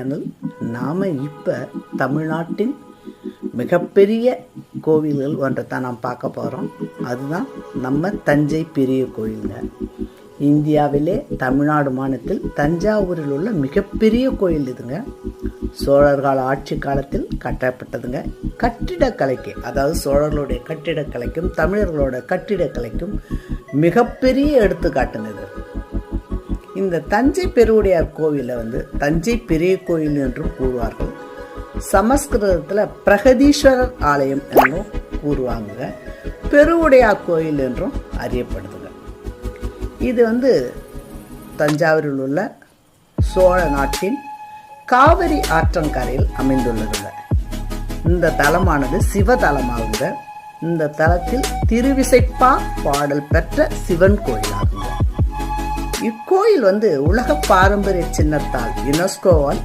Channel நாம் இப்போ தமிழ்நாட்டின் மிகப்பெரிய கோவில்கள் ஒன்றை தான் நாம் பார்க்க போகிறோம் அதுதான் நம்ம தஞ்சை பெரிய கோயிலுங்க. இந்தியாவிலே தமிழ்நாடு மாநிலத்தில் தஞ்சாவூரில் உள்ள மிகப்பெரிய கோயில் இதுங்க. சோழர் கால ஆட்சி காலத்தில் கட்டப்பட்டதுங்க. கட்டிடக்கலைக்கு அதாவது சோழர்களுடைய கட்டிடக்கலைக்கும் தமிழர்களோட கட்டிடக்கலைக்கும் மிகப்பெரிய எடுத்துக்காட்டுங்க இது. இந்த தஞ்சை பெருவுடையார் கோவிலை வந்து தஞ்சை பெரிய கோயில் என்றும் கூறுவார்கள். சமஸ்கிருதத்தில் பிரகதீஸ்வரர் ஆலயம் என்றும் கூறுவாங்க. பெருவுடையார் கோயில் என்றும் அறியப்படுதுங்க. இது வந்து தஞ்சாவூரில் உள்ள சோழ நாட்டின் காவிரி ஆற்றங்கரையில் அமைந்துள்ளதுங்க. இந்த தலமானது சிவதலமாகுங்க இந்த தலத்தில் திருவிசைப்பா பாடல் பெற்ற சிவன் கோயிலாகும். இக்கோயில் வந்து உலக பாரம்பரிய சின்னத்தால் யுனெஸ்கோவால்